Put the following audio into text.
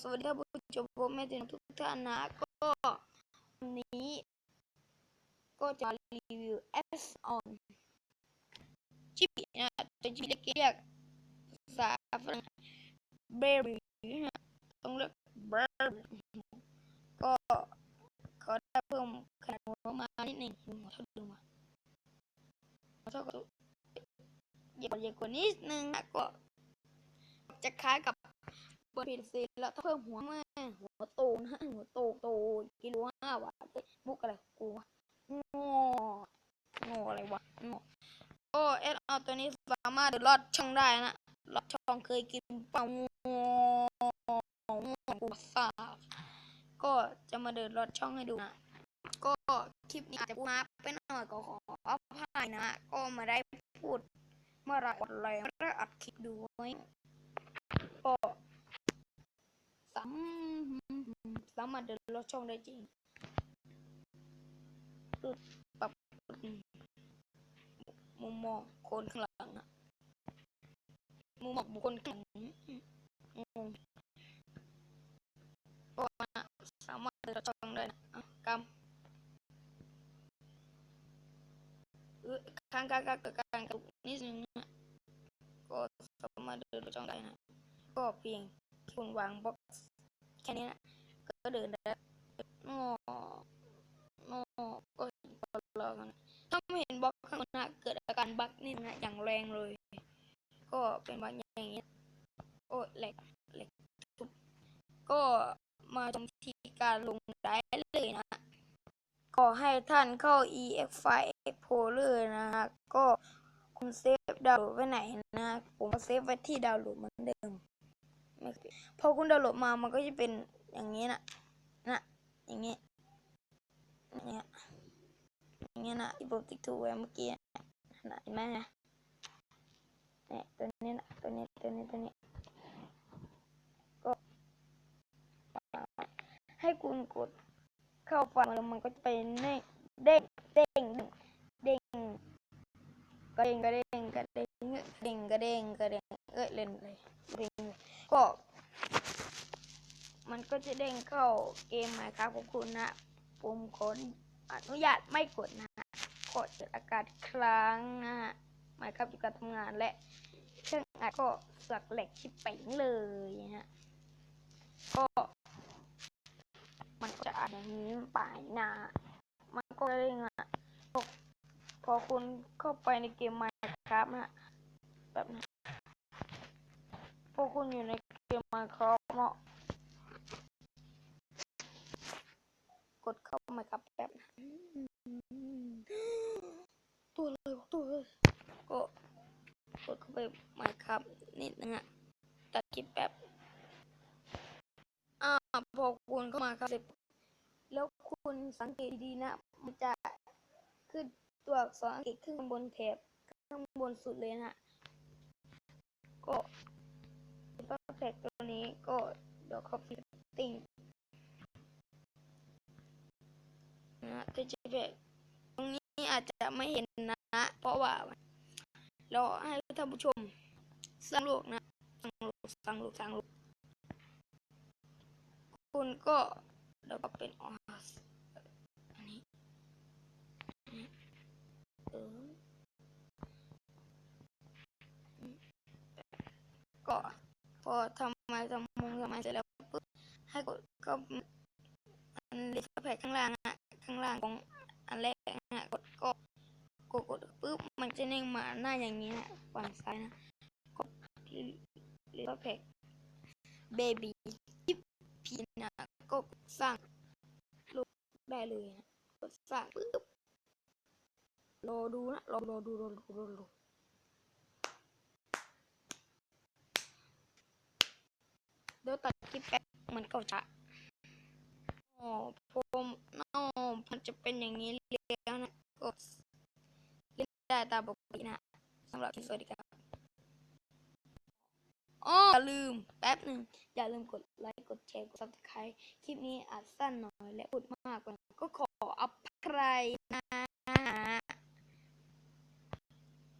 สวัสดีท่านผู้ชมผมแม่ตินทุกท่านนะก็วันนี้ ก็จะรีวิว S on ชิปนะจะชื่อเรียกภาษาฝรั่งเบอร์นะต้องเรียกเบอร์ก็เขาได้เพิ่มขนาดหัวมานิดหนึ่งหัวเท่าเดิมอะหัวเท่ากับใหญ่กว่าใหญ่กว่านิดนึงนะก็จะคล้ายกับ เปิดเพจเสร็จแล้วถ้าเพิ่มหัวแมาหัวโตนะหัวโตโตกิโลห้าวัตมุกอะไรกูวะงองออะไรวะงอโอ้เอสเอาตัวนี้สามารถเดินลอดช่องได้นะลอดช่องเคยกินเป่างองกูทราบก็จะมาเดินลอดช่องให้ดูนะก็คลิปนี้อาจจะพูดมาไปหน่อยก็ขออภัยนะ ก็มาได้พูดเมื่อไรกดอะไรม่ได้อัดคลิปด้วยก็ สามสามารถเดินลอดช่องได้จริงคือปรับมุมมองคนข้างหลังอะมุมมองบุคคลข้างหลังงก็สามารถเดินลอดช่องได้นะกำเออข้างกางกลางกางกนิดนึงก็สามารถเดินลอดช่องได้นะ ก็เพียงคุณวางบล็อก แค่นี้นะก็เดินได้งองอก็เห็นบล็อกแล้วกันถ้าไม่เห็นบล็อกข้างหน้าเกิดอาการบั๊กนี่นะอย่างแรงเลย ก็เป็นบั๊กอย่างนี้โอ้แหลกแหลกทุบก็มาชมวิธีการลงได้เลยนะก็ให้ท่านเข้า ex file explorer นะฮะก็คุณเซฟดาวน์โหลดไว้ไหนนะ ผมเซฟไว้ที่ดาวน์โหลดเหมือนเดิม ไม่เปลี่ยนพอคุณดาวน์โหลดมามันก็จะเป็นอย่างนี้นะนะอย่างนี้อย่างเงี้ยอย่างเงี้ยนะที่ผมติ๊กถูกไว้เมื่อกี้นะเห็นไหมนะเนี่ยตัวนี้นะตัวนี้ตัวนี้ตัวนี้ก็ให้คุณกดเข้าไปแล้วมันก็จะเป็นเด้เด้งเด้งเด้งกระเด้งกระเด้งกระเด้ง เด้งกระเด้งกระเด้งเอ้ยเล่นเลยเด้งก็ มันก็จะเด้งเข้าเกมใหม่ครับของคุณนะผมขออนุญาตไม่กดนะฮะกดเกิดอากาศครั้งนะฮะหมายครับอยู่การทำงานและเครื่องอัดก็สักแหลกชิปเป่งเลยนะฮะก็มันก็จะอ่านอย่างนี้ไปนะมันก็เด้งอะพอพอคุณเข้าไปในเกมใหม่ครับนะ แบบนี้พอคุณอยู่ในเกมม่ครับเนาะ กดเข้ามาครับแบบนะตัวเลยวะตัวเลยก็กดเข้าไปม่ครับนิดนึงอะตัดคลิปแบบอ่าพอคุณเข้ามาครับเสร็จแล้วคุณสังเกตดีๆนะ มันจะขึ้นตัวอักษรอังกฤษขึ้นบนแถบข้างบนสุดเลยนะ ก็ตัวแท็กตัวนี้ก็เดี๋ยวเขาฟิตติ้งนะตัวจีเบกตรงนี้อาจจะไม่เห็นนะ เพราะว่าเราให้ท่านผู้ชมสร้างโลกนะสร้างโลกสร้างโลกสร้างโลกคุณก็เดี๋ยวก็เป็นออสอันนี้เออก็พอ ทำไมทำมงทำไมเสร็จแล้วปุ๊บให้กดก็อันลิฟต์แพคข้างล่างอะข้างล่างของอันแรกนะกดก็กดกดปุ๊บมันจะเด้งมาหน้าอย่างนี้นะฝั่งซ้ายนะกดเรียกว่าแพ็กเบบี้ทิปพีนะก็สร้างรูปได้เลยนะกดสร้างปุ๊บรอดูนะรอรอดูรอดูรอดู เดี๋ยวตัดคลิปแป๊บเหมันก็จะโอ๋อผมน้องมันจะเป็นอย่างนี้แล้วนะก็เล่นได้ตามปกตินะสำหรับคลิปสวัสดีครับอ๋ออย่าลืมแป๊บหนึ่งอย่าลืมกดไลค์กดแชร์กดซับสไครต์คลิปนี้อาจสั้นหน่อยและพูดมากกว่าก็ขออภัยนะ